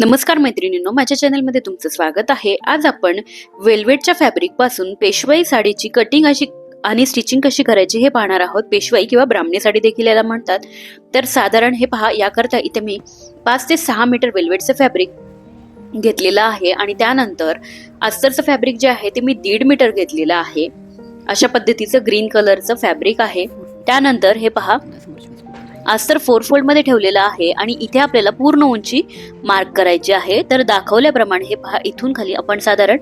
नमस्कार मैत्रिणींनो माझ्या चॅनलमध्ये तुमचं स्वागत आहे. आज आपण वेल्वेटच्या फॅब्रिकपासून पेशवाई साडीची कटिंग अशी आणि स्टिचिंग कशी करायची हे पाहणार आहोत. पेशवाई किंवा ब्राह्मणी साडी देखील याला म्हणतात. तर साधारण हे पहा याकरता इथे मी पाच ते सहा मीटर वेल्वेटचं फॅब्रिक घेतलेलं आहे आणि त्यानंतर अस्तरचं फॅब्रिक जे आहे ते मी दीड मीटर घेतलेलं आहे. अशा पद्धतीचं ग्रीन कलरचं फॅब्रिक आहे. त्यानंतर हे पहा आज फोर फोल्डमध्ये ठेवलेलं आहे आणि इथे आपल्याला पूर्ण उंची मार्क करायची आहे. तर दाखवल्याप्रमाणे हे पहा इथून खाली आपण साधारण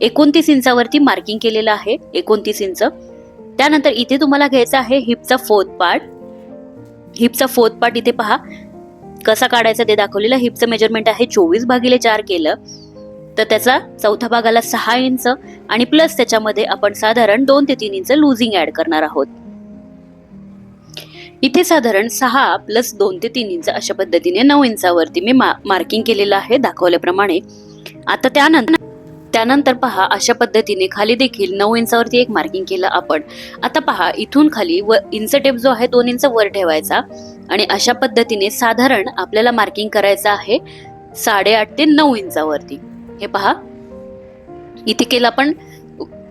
एकोणतीस इंचावरती मार्किंग केलेलं आहे. एकोणतीस इंच. त्यानंतर इथे तुम्हाला घ्यायचा आहे हिपचा फोर्थ पार्ट हिपचा फोर्थ पार्ट इथे पहा कसा काढायचा ते दाखवलेलं. हिपचं मेजरमेंट आहे चोवीस भागिले चार केलं. तर त्याचा चौथा भागाला सहा इंच आणि प्लस त्याच्यामध्ये आपण साधारण दोन ते तीन इंच लुझिंग ऍड करणार आहोत. इथे साधारण सहा प्लस दोन ते तीन इंच अशा पद्धतीने नऊ इंचावरती मी मा मार्किंग केलेलं आहे दाखवल्याप्रमाणे. आता त्यानंतर त्यानंतर पहा अशा पद्धतीने खाली देखील नऊ इंचावरती एक मार्किंग केलं आपण. आता पहा इथून खाली व इंच टेप जो आहे दोन इंच वर ठेवायचा. आणि अशा पद्धतीने साधारण आपल्याला मार्किंग करायचं आहे साडेआठ ते नऊ इंचावरती हे पहा. इथे केलं आपण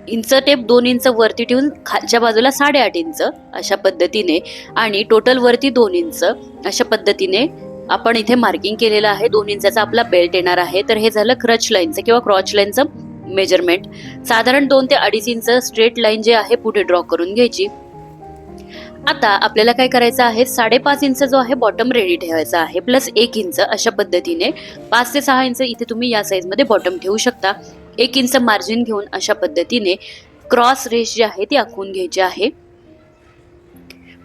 इंच टेप दोन इंच वरती ठेवून खालच्या बाजूला साडेआठ इंच अशा पद्धतीने आणि टोटल वरती दोन इंच अशा पद्धतीने आपण इथे मार्किंग केलेलं आहे. दोन इंचाचा आपला बेल्ट येणार आहे. तर हे झालं क्रच लाईनचं किंवा क्रॉच लाईनचं मेजरमेंट साधारण दोन ते अडीच इंच स्ट्रेट लाईन जे आहे पुढे ड्रॉ करून घ्यायची. आता आपल्याला काय करायचं आहे? साडेपाच इंच जो आहे बॉटम रेडी ठेवायचा आहे. प्लस एक इंच अशा पद्धतीने पाच ते सहा इंच इथे तुम्ही या साईजमध्ये बॉटम ठेवू शकता. एक इंच मार्जिन घेऊन अशा पद्धतीने क्रॉस रेष जी आहे ती आखून घ्यायची आहे.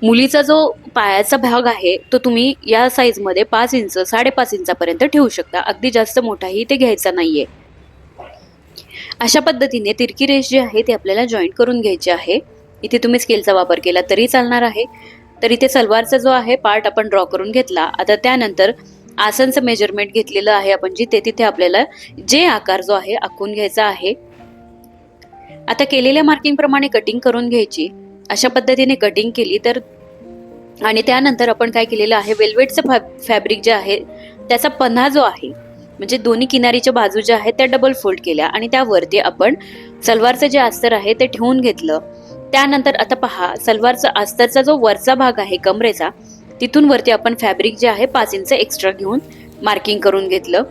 मुलीचा जो पायाचा भाग आहे तो तुम्ही या साईजमध्ये पाच इंच साडेपाच इंचापर्यंत ठेवू शकता. अगदी जास्त मोठाही ते घ्यायचा नाहीये. अशा पद्धतीने तिरकी रेष जी आहे ती आपल्याला जॉईंट करून घ्यायची आहे. इथे तुम्ही स्केलचा वापर केला तरी चालणार आहे. तर इथे सलवारचा जो आहे पार्ट आपण ड्रॉ करून घेतला. आता त्यानंतर आसनचं मेजरमेंट घेतलेलं आहे आपण जिथे तिथे आपल्याला जे आकार जो आहे आखून घ्यायचा आहे. आता केलेल्या मार्किंग प्रमाणे कटिंग करून घ्यायची. अशा पद्धतीने कटिंग केली तर आणि त्यानंतर आपण काय केलेलं आहे वेल्वेटचं फॅ फॅब्रिक जे आहे त्याचा पन्हा जो आहे म्हणजे दोन्ही किनारीच्या बाजू ज्या आहेत त्या डबल फोल्ड केल्या आणि त्यावरती आपण सलवारचं जे अस्तर आहे ते ठेवून घेतलं. त्यानंतर आता पहा सलवारचा अस्तरचा जो वरचा भाग आहे कमरेचा तिथून वरती आपण फॅब्रिक जे आहे पाच इंच एक्स्ट्रा घेऊन मार्किंग करून घेतलं.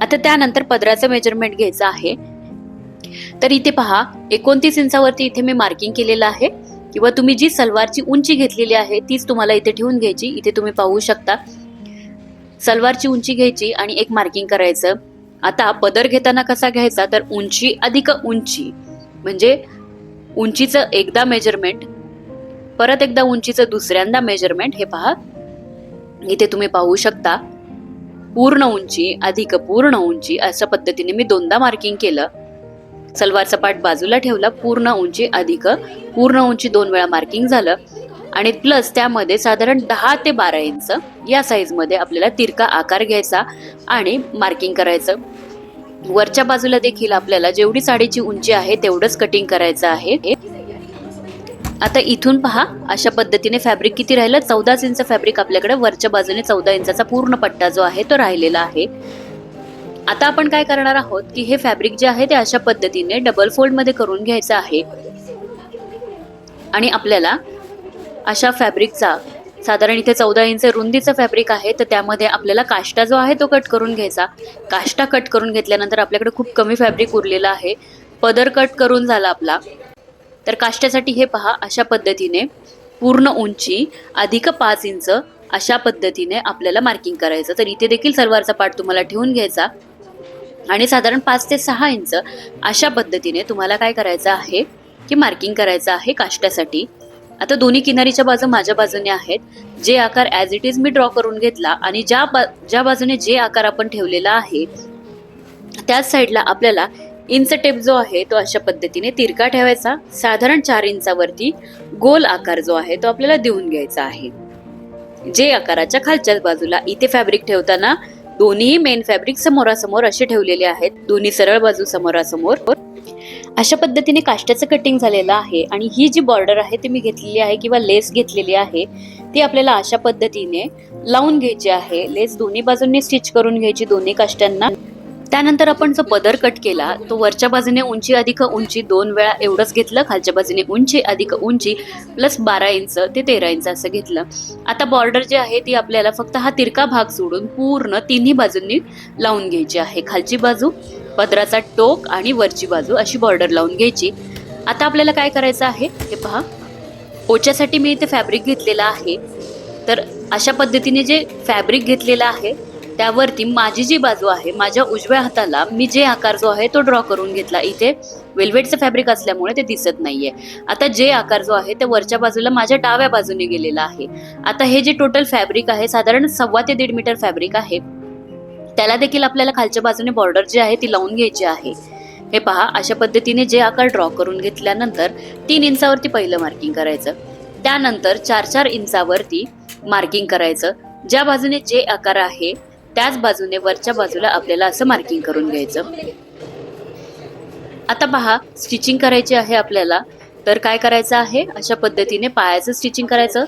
आता त्यानंतर पदराचं मेजरमेंट घ्यायचं आहे. तर इथे पहा एकोणतीस इंचावरती इथे मी मार्किंग केलेलं आहे. किंवा तुम्ही जी सलवारची उंची घेतलेली आहे तीच तुम्हाला इथे ठेवून घ्यायची. इथे तुम्ही पाहू शकता. सलवारची उंची घ्यायची आणि एक मार्किंग करायचं. आता पदर घेताना कसा घ्यायचा? तर उंची अधिक उंची. म्हणजे उंचीचं एकदा मेजरमेंट परत एकदा उंचीचं दुसऱ्यांदा मेजरमेंट हे पहा. इथे तुम्ही पाहू शकता पूर्ण उंची अधिक पूर्ण उंची अशा पद्धतीने मी दोनदा मार्किंग केलं. सलवार सपाट बाजूला ठेवला पूर्ण उंची अधिक पूर्ण उंची दोन वेळा मार्किंग झालं. आणि प्लस त्यामध्ये साधारण दहा ते बारा इंच या साईजमध्ये आपल्याला तिरका आकार घ्यायचा आणि मार्किंग करायचं. वरच्या बाजूला देखील आपल्याला जेवढी साडीची उंची आहे तेवढंच कटिंग करायचं आहे. आता इथून पहा अशा पद्धतीने फॅब्रिक किती राहिलं? चौदाच इंच फॅब्रिक आपल्याकडे वरच्या बाजूने चौदा इंचाचा पूर्ण पट्टा जो आहे तो राहिलेला आहे. आता आपण काय करणार आहोत की हे फॅब्रिक जे आहे ते अशा पद्धतीने डबल फोल्डमध्ये करून घ्यायचं आहे. आणि आपल्याला अशा फॅब्रिकचा साधारण इथे चौदा इंच रुंदीचं फॅब्रिक आहे तर त्यामध्ये आपल्याला काष्टा जो आहे तो कट करून घ्यायचा. काष्टा कट करून घेतल्यानंतर आपल्याकडे खूप कमी फॅब्रिक उरलेलं आहे. पदर कट करून झाला आपला. तर काष्ट्यासाठी हे पहा अशा पद्धतीने पूर्ण उंची अधिक पाच इंच अशा पद्धतीने आपल्याला मार्किंग करायचं. तर इथे देखील सलवारचा पार्ट तुम्हाला ठेवून घ्यायचा. आणि साधारण पाच ते सहा इंच अशा पद्धतीने तुम्हाला काय करायचं आहे की मार्किंग करायचं आहे काष्ट्यासाठी आता दोन्ही किनारीच्या बाजू माझ्या बाजूने आहेत. जे आकार ॲज इट इज मी ड्रॉ करून घेतला आणि ज्या बा ज्या बाजूने जे आकार आपण ठेवलेला आहे त्याच साईडला आपल्याला इंच टेप जो आहे तो अशा पद्धतीने तिरका ठेवायचा. साधारण चार इंचावरती गोल आकार जो आहे तो आपल्याला देऊन घ्यायचा आहे. जे आकाराच्या खालच्या बाजूला इथे फॅब्रिक ठेवताना दोन्ही मेन फॅब्रिक समोरासमोर असे ठेवलेले आहेत. दोन्ही सरळ बाजू समोरासमोर. अशा पद्धतीने काष्टाचं कटिंग झालेलं आहे आणि ही जी बॉर्डर आहे ती मी घेतलेली आहे किंवा लेस घेतलेली आहे ती आपल्याला अशा पद्धतीने लावून घ्यायची आहे. लेस दोन्ही बाजूंनी स्टिच करून घ्यायची दोन्ही काष्ट्यांना त्यानंतर आपण जो पदर कट केला तो वरच्या बाजूने उंची अधिक उंची दोन वेळा एवढंच घेतलं खालच्या बाजूने उंची अधिक उंची प्लस बारा इंच ते तेरा इंच असं घेतलं. आता बॉर्डर जी आहे ती आपल्याला फक्त हा तिरका भाग सोडून पूर्ण तिन्ही बाजूंनी लावून घ्यायची आहे. खालची बाजू पदराचा टोक आणि वरची बाजू अशी बॉर्डर लावून घ्यायची. आता आपल्याला काय करायचं आहे? हे पहा. ओच्यासाठी मी इथे फॅब्रिक घेतलेला आहे. तर अशा पद्धतीने जे फॅब्रिक घेतलेलं आहे त्यावरती माझी जी बाजू आहे माझ्या उजव्या हाताला मी जे आकार जो आहे तो ड्रॉ करून घेतला. इथे वेल्वेटचं फॅब्रिक असल्यामुळे ते दिसत नाहीये. आता जे आकार जो आहे ते वरच्या बाजूला माझ्या डाव्या बाजूने गेलेला आहे. आता हे जे टोटल फॅब्रिक आहे साधारण सव्वा ते दीड मीटर फॅब्रिक आहे. त्याला देखील आपल्याला खालच्या बाजूने बॉर्डर जी आहे ती लावून घ्यायची आहे. हे पहा अशा पद्धतीने जे आकार ड्रॉ करून घेतल्यानंतर तीन इंचावरती पहिलं मार्किंग करायचं. त्यानंतर चार चार इंचावरती मार्किंग करायचं. ज्या बाजूने जे आकार आहे त्याच बाजूने वरच्या बाजूला आपल्याला असं मार्किंग करून घ्यायचं. आता पहा स्टिचिंग करायची आहे आपल्याला. तर काय करायचं आहे? अशा पद्धतीने पायाचं स्टिचिंग करायचं.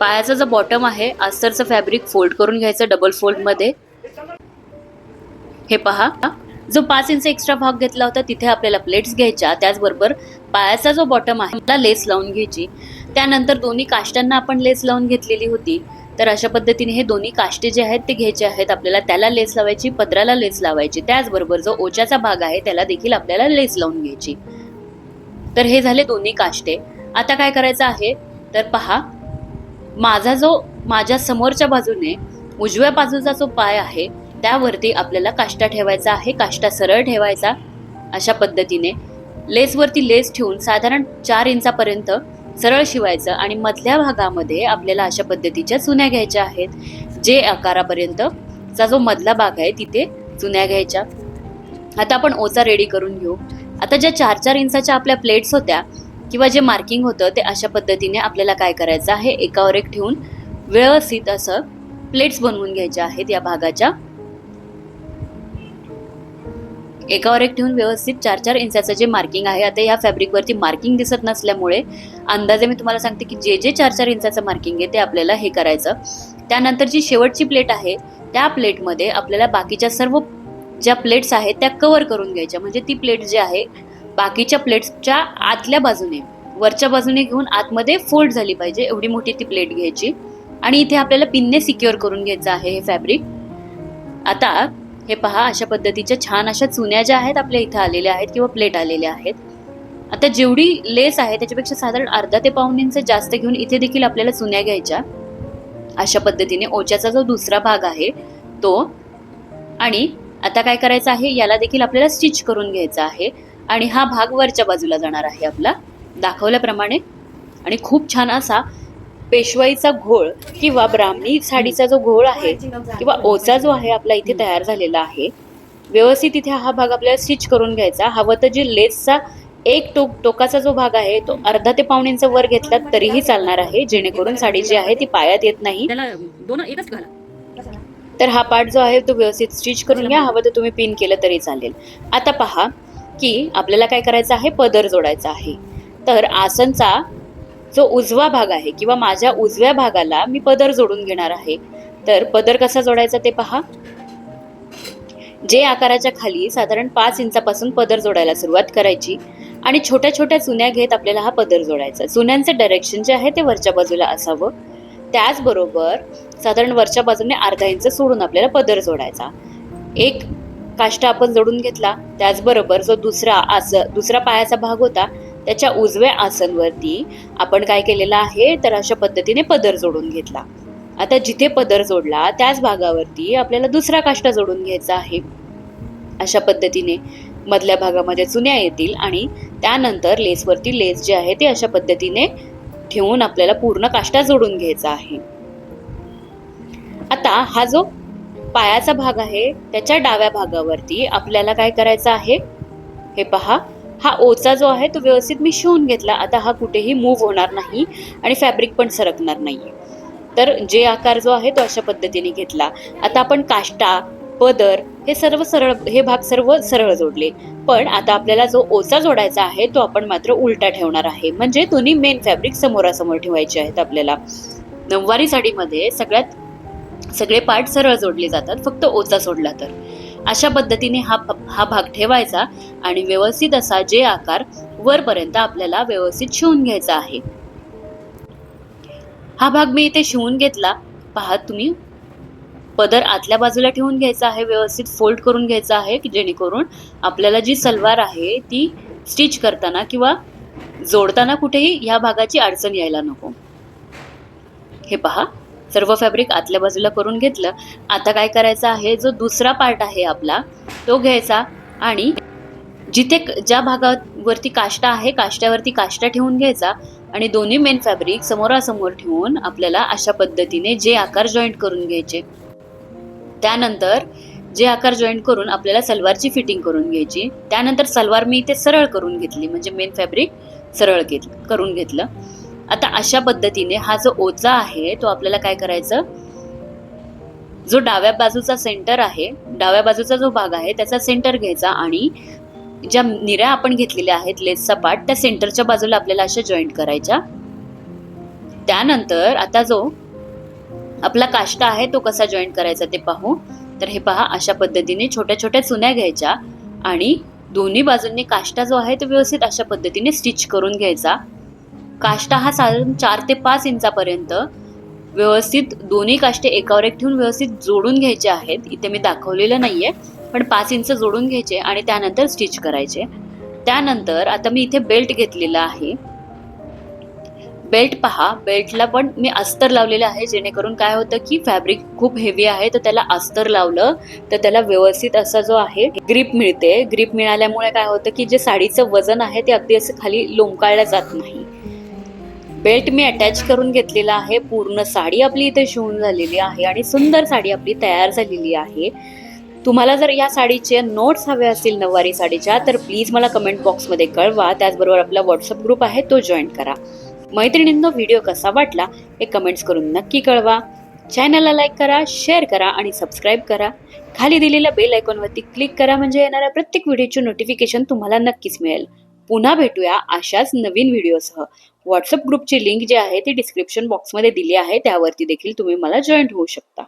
पायाचा जो बॉटम आहे अस्तरचं फॅब्रिक फोल्ड करून घ्यायचं डबल फोल्डमध्ये हे पहा. जो पाच इंच एक्स्ट्रा भाग घेतला होता तिथे आपल्याला प्लेट्स घ्यायच्या. त्याचबरोबर पायाचा जो बॉटम आहे त्याला लेस लावून घ्यायची. त्यानंतर दोन्ही काष्टांना आपण लेस लावून घेतलेली होती. तर अशा पद्धतीने हे दोन्ही काष्टे जे आहेत ते घ्यायचे आहेत. आपल्याला त्याला लेस लावायची पदराला लेस लावायची. त्याचबरोबर जो ओच्याचा भाग आहे त्याला देखील आपल्याला लेस लावून घ्यायची. तर हे झाले दोन्ही काष्टे. आता काय करायचं आहे? तर पहा माझा जो माझ्या समोरच्या बाजूने उजव्या बाजूचा जो पाय आहे त्यावरती आपल्याला काष्टा ठेवायचा आहे. काष्टा सरळ ठेवायचा अशा पद्धतीने. लेसवरती लेस ठेवून साधारण चार इंचापर्यंत सरळ शिवायचं आणि मधल्या भागामध्ये आपल्याला अशा पद्धतीच्या चुन्या घ्यायच्या आहेत जे आकारापर्यंत चा जो मधला भाग आहे तिथे चुन्या घ्यायच्या. आता आपण ओचा रेडी करून घेऊ. आता ज्या चार चार इंचाच्या आपल्या प्लेट्स होत्या किंवा जे मार्किंग होतं ते अशा पद्धतीने आपल्याला काय करायचं आहे? एकावर एक ठेवून व्यवस्थित असं प्लेट्स बनवून घ्यायच्या आहेत या भागाच्या. एकावर एक ठेवून व्यवस्थित चार चार इंचाचं जे मार्किंग आहे आता या फॅब्रिकवरती मार्किंग दिसत नसल्यामुळे अंदाजे मी तुम्हाला सांगते की जे जे चार चार इंचाचं मार्किंग आहे ते आपल्याला हे करायचं. त्यानंतर जी शेवटची प्लेट आहे त्या प्लेटमध्ये आपल्याला बाकीच्या सर्व ज्या प्लेट्स आहेत त्या कवर करून घ्यायच्या. म्हणजे ती प्लेट जी आहे बाकीच्या प्लेट्सच्या आतल्या बाजूने वरच्या बाजूने घेऊन आतमध्ये फोल्ड झाली पाहिजे एवढी मोठी ती प्लेट घ्यायची. आणि इथे आपल्याला पिनने सिक्युअर करून घ्यायचं आहे हे फॅब्रिक आता हे पहा अशा पद्धतीच्या छान अशा चुन्या ज्या आहेत आपल्या इथं आलेल्या आहेत किंवा प्लेट आलेल्या आहेत. आता जेवढी लेस आहे त्याच्यापेक्षा साधारण अर्धा ते पाऊन इंच जास्त घेऊन इथे देखील आपल्याला चुन्या घ्यायच्या. अशा पद्धतीने ओच्याचा जो दुसरा भाग आहे तो आणि आता काय करायचं आहे याला देखील आपल्याला स्टिच करून घ्यायचा आहे आणि हा भाग वरच्या बाजूला जाणार आहे आपला दाखवल्याप्रमाणे. आणि खूप छान असा पेशवाईचा घोळ किंवा ब्राह्मणी साडीचा जो घोळ आहे किंवा ओचा जो आहे आपला इथे तयार झालेला आहे व्यवस्थित इथे हा भाग आपल्याला स्टिच करून घ्यायचा. हवं तर जे लेसचा एक टोक टोकाचा जो भाग आहे तो अर्धा ते पाऊण इंच वर घेतला तरीही चालणार आहे. जेणेकरून साडी जी आहे ती पायात येत नाही. तर हा पार्ट जो आहे तो व्यवस्थित स्टिच करून घ्या. हवं तर तुम्ही पिन केलं तरी चालेल. आता पहा की आपल्याला काय करायचं आहे? पदर जोडायचा आहे. तर आसनचा जो उजवा भाग आहे किंवा माझ्या उजव्या भागाला मी पदर जोडून घेणार आहे तर पदर कसा जोडायचा ते पहा. जे आकाराच्या खाली साधारण पाच इंचापासून पदर जोडायला सुरुवात करायची आणि छोट्या छोट्या चुन्या घेत आपल्याला हा पदर जोडायचा चुन्यांचं डायरेक्शन जे आहे ते वरच्या बाजूला असावं. त्याचबरोबर साधारण वरच्या बाजूने अर्धा इंच सोडून आपल्याला पदर जोडायचा. एक काष्टा आपण जोडून घेतला. त्याचबरोबर जो दुसरा आस दुसरा पायाचा भाग होता त्याच्या उजव्या आसनवरती आपण काय केलेलं आहे? तर अशा पद्धतीने पदर जोडून घेतला. आता जिथे पदर जोडला त्याच भागावरती आपल्याला दुसरा काष्टा जोडून घ्यायचा आहे. अशा पद्धतीने मधल्या भागामध्ये चुन्या येतील आणि त्यानंतर लेसवरती लेस जे आहे ते अशा पद्धतीने ठेवून आपल्याला पूर्ण काष्टा जोडून घ्यायचा आहे. आता हा जो पायाचा भाग आहे त्याच्या डाव्या भागावरती आपल्याला काय करायचं आहे? हे पहा. हा ओचा जो आहे तो व्यवस्थित मी शिवून घेतला. आता हा कुठेही मूव्ह होणार नाही आणि फॅब्रिक पण सरकणार नाही. तर जे आकार जो आहे तो अशा पद्धतीने घेतला. आता आपण काष्टा पदर हे सर्व सरळ हे भाग सर्व सरळ जोडले. पण आता आपल्याला जो ओचा जोडायचा आहे तो आपण मात्र उलटा ठेवणार आहे. म्हणजे दोन्ही मेन फॅब्रिक समोरासमोर ठेवायचे आहेत आपल्याला. नऊवारी साडीमध्ये सगळ्यात सगळे पार्ट सरळ जोडले जातात. फक्त ओचा सोडला तर. अशा पद्धतीने हा हा भाग ठेवायचा आणि व्यवस्थित असा जे आकार वरपर्यंत आपल्याला व्यवस्थित शिवून घ्यायचा आहे. हा भाग मी इथे शिवून घेतला. पहा तुम्ही. पदर आतल्या बाजूला ठेवून घ्यायचा आहे व्यवस्थित फोल्ड करून घ्यायचा आहे की जेणेकरून आपल्याला जी सलवार आहे ती स्टिच करताना किंवा जोडताना कुठेही ह्या भागाची अडचण यायला नको. हे पहा. सर्व फॅब्रिक आतल्या बाजूला करून घेतलं. आता काय करायचं आहे? जो दुसरा पार्ट आहे आपला तो घ्यायचा आणि जिथे ज्या भागावरती काष्टा आहे काष्ट्यावरती काष्टा ठेवून घ्यायचा आणि दोन्ही मेन फॅब्रिक समोरासमोर ठेवून आपल्याला अशा पद्धतीने जे आकार जॉईंट करून घ्यायचे त्यानंतर जे आकार जॉईंट करून आपल्याला सलवारची फिटिंग करून घ्यायची त्यानंतर सलवार मी इथे सरळ करून घेतली म्हणजे मेन फॅब्रिक सरळ घेत करून घेतलं. आता अशा पद्धतीने हा जो ओचा आहे तो आपल्याला काय करायचं? जो डाव्या बाजूचा सेंटर आहे डाव्या बाजूचा जो भाग आहे त्याचा सेंटर घ्यायचा आणि ज्या निऱ्या आपण घेतलेल्या आहेत लेसचा सपाट त्या सेंटरच्या बाजूला आपल्याला अशा जॉईंट करायच्या. त्यानंतर आता जो आपला काष्टा आहे तो कसा जॉईंट करायचा ते पाहू. तर हे पहा अशा पद्धतीने छोट्या छोट्या चुन्या घ्यायच्या आणि दोन्ही बाजूंनी काष्टा जो आहे तो व्यवस्थित अशा पद्धतीने स्टिच करून घ्यायचा. काष्टा हा साधारण चार ते पाच इंचापर्यंत व्यवस्थित दोन्ही काष्टे एकावर एक ठेवून व्यवस्थित जोडून घ्यायचे आहेत. इथे मी दाखवलेलं नाही आहे पण पाच इंच जोडून घ्यायचे आणि त्यानंतर स्टिच करायचे. त्यानंतर आता मी इथे बेल्ट घेतलेला आहे. बेल्ट पहा बेल्टला पण मी अस्तर लावलेलं आहे जेणेकरून काय होतं की फॅब्रिक खूप हेवी आहे तर त्याला अस्तर लावलं तर त्याला व्यवस्थित असा जो आहे ग्रीप मिळते. ग्रीप मिळाल्यामुळे काय होतं की जे साडीचं वजन आहे ते अगदी असं खाली लोंबकाळलं जात नाही. बेल्ट मी अटॅच करून घेतलेला आहे. पूर्ण साडी आपली इथे शिवून झालेली आहे आणि सुंदर साडी आपली तयार झालेली आहे. तुम्हाला जर या साडीचे नोट्स हवे असतील नऊवारी साडीच्या तर प्लीज मला कमेंट बॉक्समध्ये कळवा. त्याचबरोबर आपला व्हॉट्सअप ग्रुप आहे तो जॉईन करा. मैत्रिणींनो व्हिडिओ कसा वाटला हे कमेंट्स करून नक्की कळवा. चॅनलला लाईक करा शेअर करा आणि सबस्क्राईब करा. खाली दिलेल्या बेल आयकॉनवरती क्लिक करा म्हणजे येणाऱ्या प्रत्येक व्हिडिओचे नोटिफिकेशन तुम्हाला नक्कीच मिळेल. पुन्हा भेटूया अशाच नवीन व्हिडिओसह. व्हॉट्सअप ग्रुपची लिंक जी आहे ती डिस्क्रिप्शन बॉक्समध्ये दिली आहे त्यावरती देखील तुम्ही मला जॉईन होऊ शकता.